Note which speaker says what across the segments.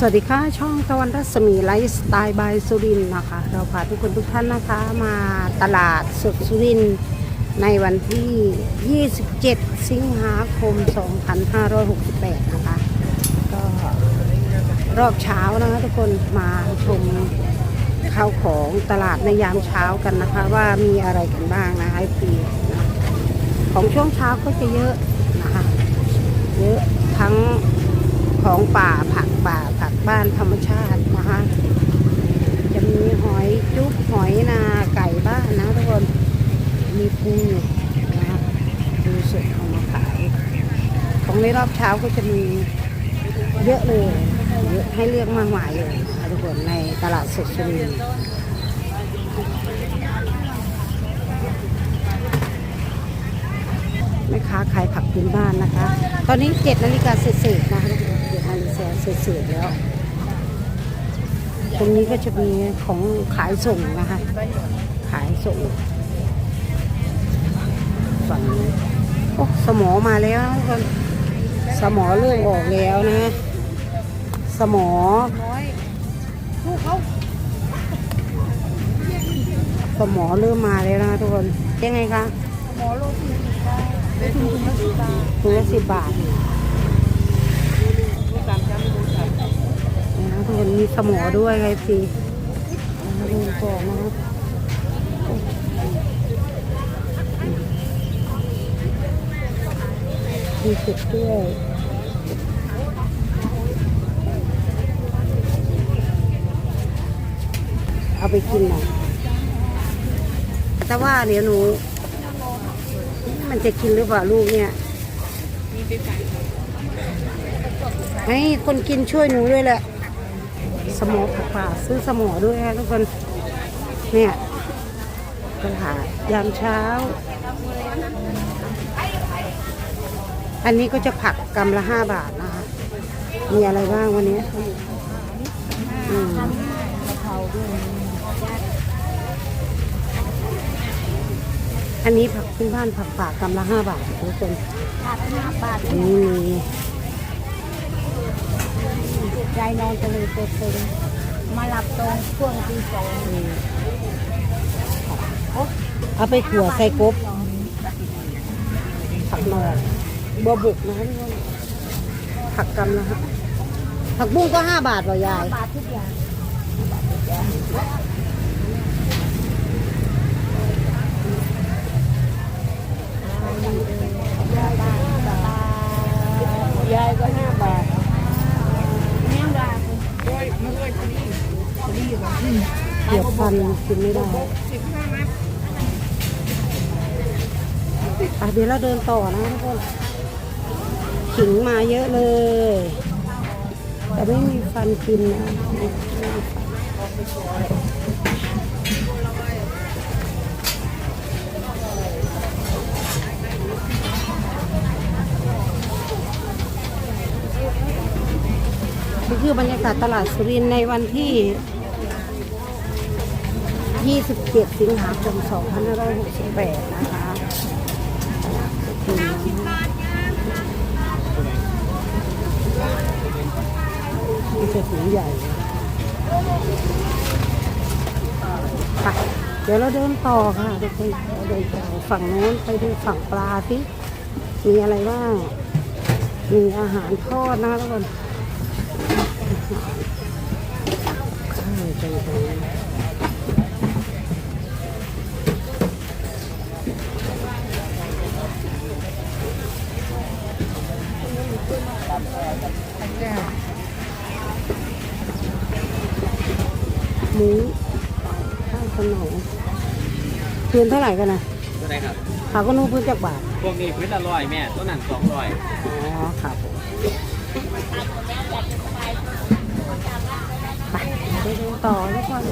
Speaker 1: สวัสดีค่ะ ช่องตะวันรัศมีไลฟ์สไตล์บายสุรินนะคะ เราพาทุกคนทุกท่านนะคะมาตลาดสดสุรินในวันที่ 27 สิงหาคม 2568 นะคะ ก็รอบเช้านะคะทุกคนมาชมข้าวของตลาดในยามเช้ากันนะคะ ว่ามีอะไรกันบ้างนะคะปีนะของช่วงเช้าก็จะเยอะนะคะ เยอะทั้งของป่าผักป่า บ้านธรรมชาตินะคะจะมีหอยจุ๊บหอยนาไก่บ้านนะทุกคน มีปูนะคะปูสดเอามาขาย ของในรอบเช้าก็จะมีเยอะเลยเยอะให้เลือกมากมายเลยทุกคนในตลาดสดสุรินทร์แม่ค้าขายผักพื้นบ้านนะคะ ตอนนี้เจ็ดนาฬิกาเศษๆนะคะทุกคนเจ็ดนาฬิกาเศษๆแล้ว ตรงนี้ก็จะมีของขายส่งนะคะ ขายส่งฝั่งนี้โอ้สมอมาแล้วทุกคนสมอเริ่มออกแล้วนะ สมอสมอเริ่มมาแล้วนะทุกคนยังไงคะ
Speaker 2: หมอโลสิบได้เป็นถุงละสิบบาท
Speaker 1: ถุงละสิบบาท
Speaker 2: ลูกสามจานลูกสาม
Speaker 1: นะทุกคนมีสมอด้วยไงพี่มาดูก่อนนะครับมีเผ็ดด้วยเอาไปกินหน่อยแต่ว่าเดี๋ยวหนู มันจะกินหรือเปล่าลูกเนี่ย
Speaker 2: มีไปขาย
Speaker 1: ให้คนกินช่วยหนูด้วยแหละ สมอผักป่าซื้อสมอด้วยนะทุกคนเนี่ยตลาดยามเช้า อันนี้ก็จะผักกำละห้าบาทนะคะ มีอะไรบ้างวันนี้อืม
Speaker 2: กะเพราด้วย
Speaker 1: อันนี้ผักพื้นบ้านผักป่ากำละห้าบาททุกคน
Speaker 2: ขาดห้าบาท
Speaker 1: อันนี้มี
Speaker 2: ยายนอนกันเลยเต็มมาหลับตรงช่วงตีสอง
Speaker 1: เอาไปขั่วใส่กบผักหนอกบัวบุกนะคะทุกคนผักกำละฮะผักบุ้งก็ห้าบาทเหรอยาย
Speaker 2: บาททุกอย่าง
Speaker 1: ยายก็ห้าบาท เกียบพันกินไม่ได้อะเดี๋ยวเราเดินต่อนะทุกคนขิงมาเยอะเลย แต่ไม่มีฟันกินนะนี่คือบรรยากาศตลาดสุรินในวันที่ 27 สิงหาคม 2568 นะคะนี่จะถุงใหญ่ไปเดี๋ยวเราเดินต่อค่ะทุกคนเราเดินต่อฝั่งโน้นไปดูฝั่งปลาที่มีอะไรบ้าง มีอาหารทอดนะทุกคนข้าวจัง พื้นเท่าไหร่กันนะ
Speaker 3: ก็ได้ครับ
Speaker 1: ขาวก็นู้พื้นจากบาท
Speaker 3: พวกนี้พื้นละร้อยแม่ต้นนั้นสองร้อย
Speaker 1: อ๋อครับผมไปไปดูต่อทุกคน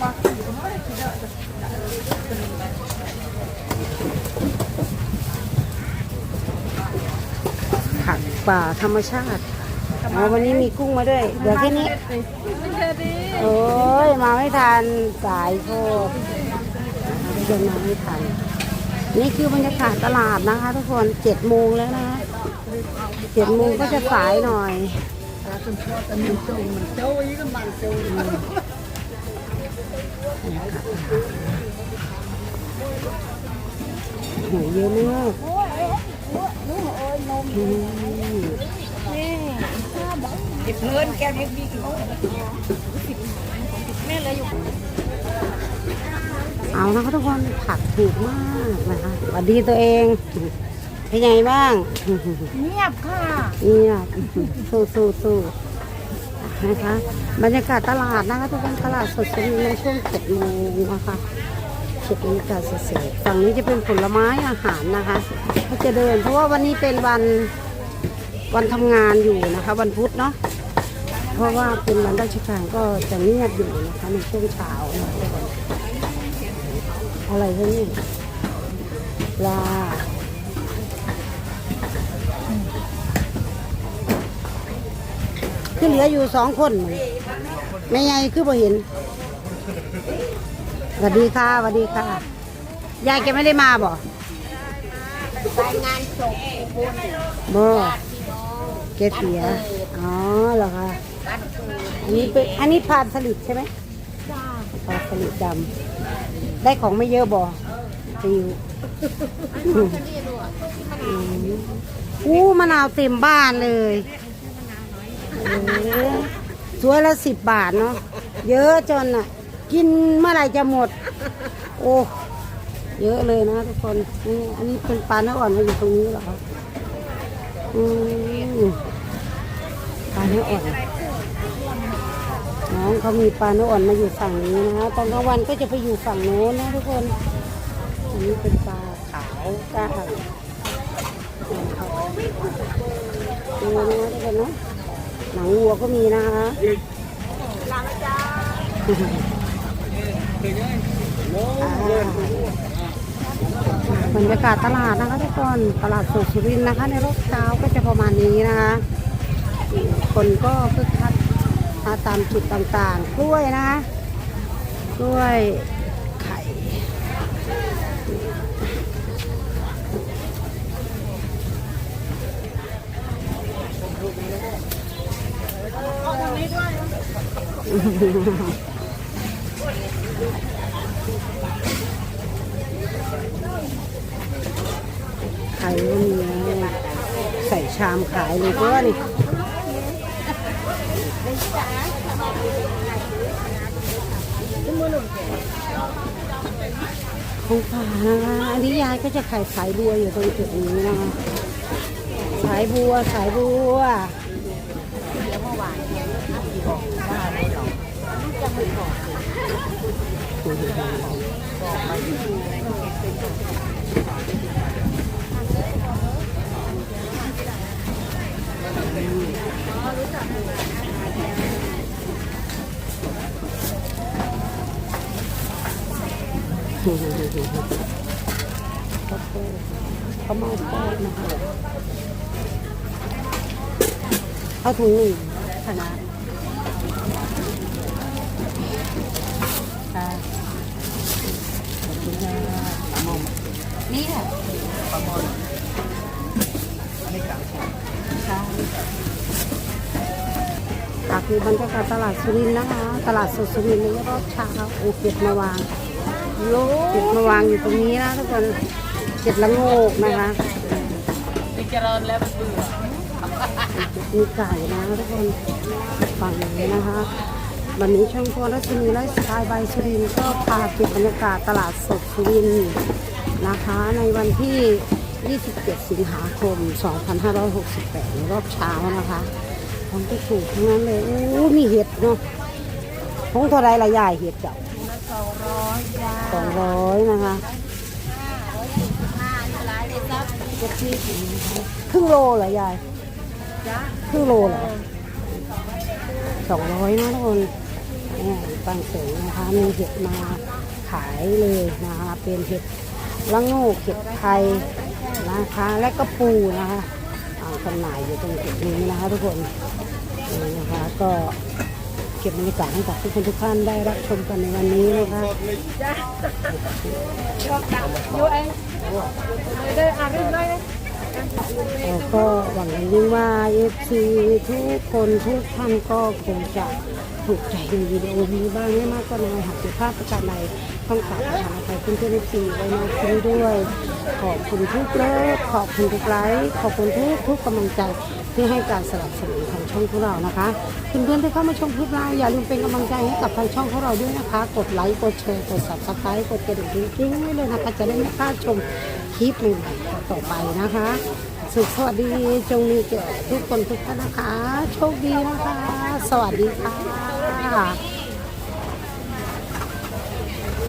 Speaker 1: ผัก ป่าธรรมชาติ
Speaker 2: ธรรม
Speaker 1: อ๋อวันนี้มีกุ้งมาด้วย เดี๋ยวแค่นี้ โอ้ยมาไม่ทันสายโคตรเดินมาไม่ทัน นี่คือบรรยากาศตลาดนะคะ ทุกคนเจ็ดโมงแล้วนะคะเจ็ดโมงก็จะสายหน่อยโหเยอะมากอืม
Speaker 2: เลินแก้วนี้พี่กินแม่เลยอยู่
Speaker 1: เอานะคะทุกคนผักถูกมากนะคะสวัสดีตัวเองเป็นไงบ้าง
Speaker 2: เงียบค่ะ
Speaker 1: เนี่ยสู้สู้สู้นะคะบรรยากาศตลาดนะคะทุกคนตลาดสดจะมีในช่วงเจ็ดโมงนะคะเจ็ดนาฬิกาเศษๆฝั่งนี้จะเป็นผลไม้อาหารนะคะก็จะเดิน เพราะว่าวันนี้เป็นวันวันทำงานอยู่นะคะ วันพุธเนาะ เพราะว่าเป็นวันราชการก็จะเงียบอยู่นะคะในช่วงเช้านะคะทุกคนอะไรคะเนี่ยปลาคือเหลืออยู่สองคนแม่ใหญ่คือบ่เห็นสวัสดีค่ะสวัสดีค่ะ ยายแกไม่ได้มาบ่
Speaker 2: รายงานศพอุบล
Speaker 1: บ่แกเสีย อ๋อเหรอคะ อันนี้เป็นอันนี้พานสลิดใช่ไหม
Speaker 2: จ้า
Speaker 1: พานสลิดดำได้ของไม่เยอะบ่ติวอืมอู้มะนาวเต็มบ้านเลยโอ้สวยละสิบบาทเนาะเยอะจนอะ กินเมื่อไหร่จะหมด โอ้เยอะเลยนะทุกคนนี่อันนี้เป็นปลาเนื้ออ่อนมาอยู่ตรงนี้เหรอครับอืมปลาเนื้ออ่อน น้องเขามีปลาเนื้ออ่อนมาอยู่ฝั่งนี้นะคะตอนกลางวันก็จะไปอยู่ฝั่งโน้นนะทุกคนอันนี้เป็นปลาขาวก้าดูนะทุกคนเนาะหนังวัวก็มีนะคะ
Speaker 2: ลามาจ้า
Speaker 1: อ่าบรรยากาศตลาดนะคะทุกคนตลาดสดสุรินทนะคะ ในรอบเช้าก็จะประมาณนี้นะคะ คนก็คึกคัก มาตามจุดต่างๆ กล้วยนะ กล้วยไข่ไข่ก็มีนะใส่ชามขายเลยก็ว่านี่ ของป่านะคะอันนี้ยายก็จะขายสายบัวอยู่ตรงจุดนี้นะคะสายบัวสายบัว ข้าวโพดข้าวเมาทอดนะคะเอาถุงหนึ่งคณะค่ะขอบคุณค่ะนี่ค่ะค่ะ คือบรรยากาศตลาดสุรินทร์นะคะ ตลาดสดสุรินทร์ในรอบเช้าโอ้เก็บมาวางเก็บมาวางอยู่ตรงนี้นะทุกคนเก็บละโงกนะคะ
Speaker 3: นี่เจริญแล้วเบื่อ
Speaker 1: มีไก่นะทุกคนฝั่งนี้นะคะ วันนี้ช่องพวรัชนีไลฟ์สไตล์บายสุรินทร์ก็พาเก็บบรรยากาศตลาดสดสุรินทร์นะคะ ในวันที่ 27 สิงหาคม 2568ในรอบเช้านะคะ ของที่ถูกทั้งนั้นเลยโอ้มีเห็ดเนาะของเท่าไรละยายเห็ดเจ้า
Speaker 2: สองร้อยจ้า
Speaker 1: สองร้อยนะคะครึ่งโลเหรอยายครึ่งโลเหรอสองร้อยนะทุกคนนี่ยฟังเสียงนะคะมีเห็ดมาขายเลยนะคะเป็นเห็ดละโงกเห็ดไทยนะคะและก็ปูนะคะ จำหน่ายอยู่ตรงจุดนี้นะคะทุกคนนี่นะคะก็เก็บบรรยากาศให้กับทุกคนทุกท่านได้รับชมกันในวันนี้นะคะ
Speaker 2: ยูเองเดินอ่ารื่อยๆเลย
Speaker 1: แล้วก็หวังอย่างยิ่งว่าเอฟซีทุกคนทุกท่านก็คงจะถูกใจในวิดีโอนี้บ้างไม่มากก็น้อยหากผิดพลาดประการใด ต้องกราบขออภัยเพื่อนเพื่อนเอฟซีไว้ในที่นี้ด้วย ขอบคุณทุกเลิฟขอบคุณทุกไลค์ขอบคุณทุกทุกกำลังใจที่ให้การสนับสนุนของช่องของเรานะคะเพื่อนๆที่เข้ามาชมคลิปเราอย่าลืมเป็นกำลังใจให้กับทางช่องของเราด้วยนะคะ กดไลค์กดแชร์กด subscribe กดกระดิ่งกิ้งไว้เลยนะคะ จะได้ไม่พลาดชมคลิปใหม่ๆต่อไปนะคะสุขสวัสดีจงมีแก่ทุกคนทุกท่านนะคะ โชคดีนะคะ สวัสดีค่ะ